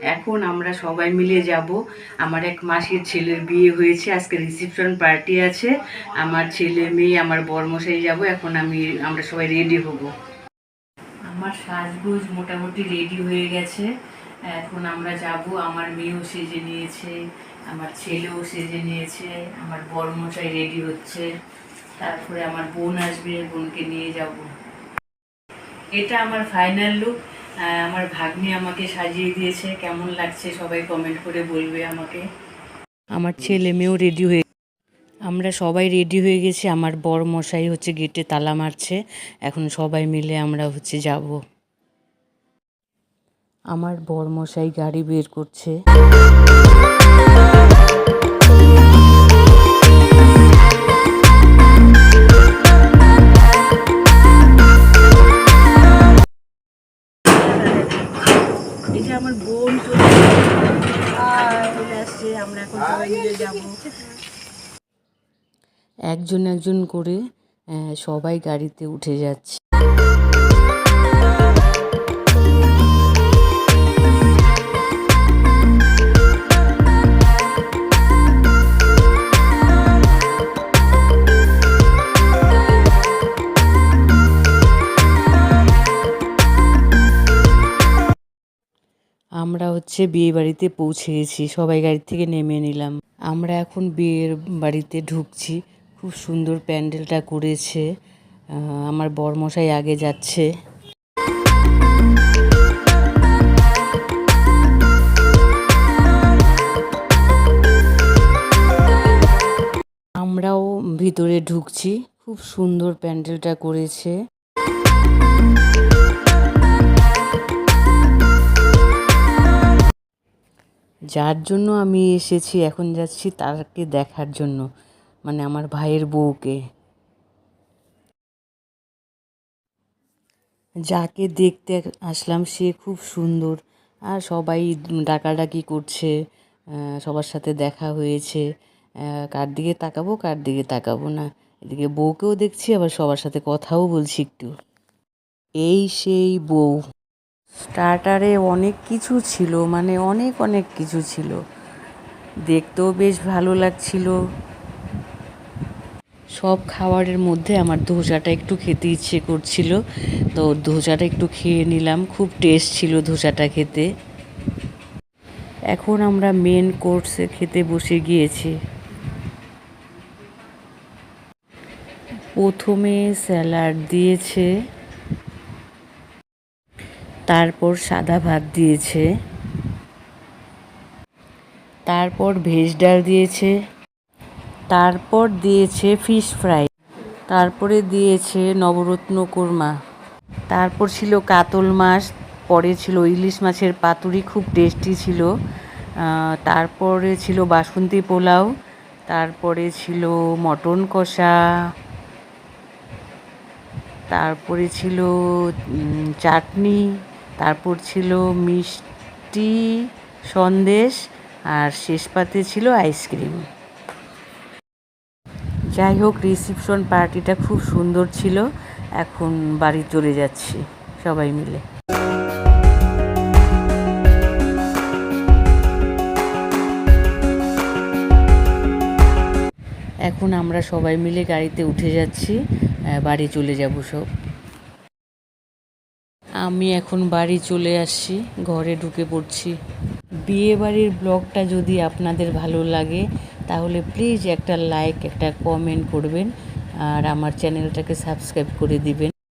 এখন আমরা সবাই মিলে যাব। আমার এক মাসির ছেলের বিয়ে হয়েছে, আজকে রিসেপশন পার্টি আছে। আমার ছেলে, মেয়ে, আমার বরমশাই যাব, এখন আমি, আমরা সবাই রেডি হব। আমার সাজগোজ মোটামুটি রেডি হয়ে গেছে। এখন আমরা যাব, আমার মেয়েও সেজে নিয়েছে, আমার ছেলেও সেজে নিয়েছে, আমার বরমশাই রেডি হচ্ছে। তারপরে আমার বোন আসবে, বোনকে নিয়ে যাব। এটা আমার ফাইনাল লুক আমার ভাগ্নি আমাকে সাজিয়ে দিয়েছে। কেমন লাগছে সবাই কমেন্ট করে বলবে আমাকে। আমার ছেলে মেয়েও রেডি হয়ে আমরা সবাই রেডি হয়ে গেছি। আমার বর মশাই হচ্ছে গেটে তালা মারছে। এখন সবাই মিলে আমরা হচ্ছে যাব। আমার বর মশাই গাড়ি বের করছে। একজন একজন করে সবাই গাড়িতে উঠে যাচ্ছে। আমরা হচ্ছে বিয়ে বাড়িতে পৌঁছে গেছি সবাই গাড়ি থেকে নেমে নিলাম। আমরা এখন বিয়ের বাড়িতে ঢুকছি, খুব সুন্দর প্যান্ডেলটা করেছে আমার বরমশাই আগে যাচ্ছে। আমরাও ভিতরে ঢুকছি, খুব সুন্দর প্যান্ডেলটা করেছে। যার জন্য আমি এসেছি, এখন যাচ্ছি তাকে দেখার জন্য মানে আমার ভাইয়ের বউকে। যাকে দেখতে আসলাম, সে খুব সুন্দর, আর সবাই ডাকাডাকি করছে সবার সাথে দেখা হয়েছে কার দিকে তাকাবো, কার দিকে তাকাবো না। এদিকে বউকেও দেখছি, আবার সবার সাথে কথাও বলছি একটু। এই সেই বউ। স্টার্টারে অনেক কিছু ছিল মানে অনেক অনেক কিছু ছিল। দেখতেও বেশ ভালো লাগছিল। সব খাবারের মধ্যে আমার ধোসাটা একটু খেতে ইচ্ছে করছিল। তো ধোসাটা একটু খেয়ে নিলাম, খুব টেস্ট ছিল ধোসাটা খেতে। এখন আমরা মেন কোর্সে খেতে বসে গিয়েছি। প্রথমে স্যালাড দিয়েছে। তারপর সাদা ভাত দিয়েছে। তারপর ভেজ ডাল দিয়েছে। তারপর দিয়েছে ফিশ ফ্রাই তারপরে দিয়েছে নবরত্ন কোরমা। তারপর ছিল কাতল মাছ, পরে ছিল ইলিশ মাছের পাতুরি, খুব টেস্টি ছিল। তারপরে ছিল বাসন্তী পোলাও, তারপরে ছিল মটন কষা, তারপরে ছিল চাটনি। তারপর ছিল মিষ্টি সন্দেশ আর শেষ পাতে ছিল আইসক্রিম। যাই হোক রিসিপশন পার্টিটা খুব সুন্দর ছিল। এখন বাড়ি চলে যাচ্ছি সবাই মিলে। এখন আমরা সবাই মিলে গাড়িতে উঠে যাচ্ছি বাড়ি চলে যাব সব। আমি এখন বাড়ি চলে আসছি, ঘরে ঢুকে পড়ছি। বিয়ে বাড়ির ব্লগটা যদি আপনাদের ভালো লাগে, তাহলে প্লিজ একটা লাইক একটা কমেন্ট করবেন, আর আমার চ্যানেলটাকে সাবস্ক্রাইব করে দিবেন।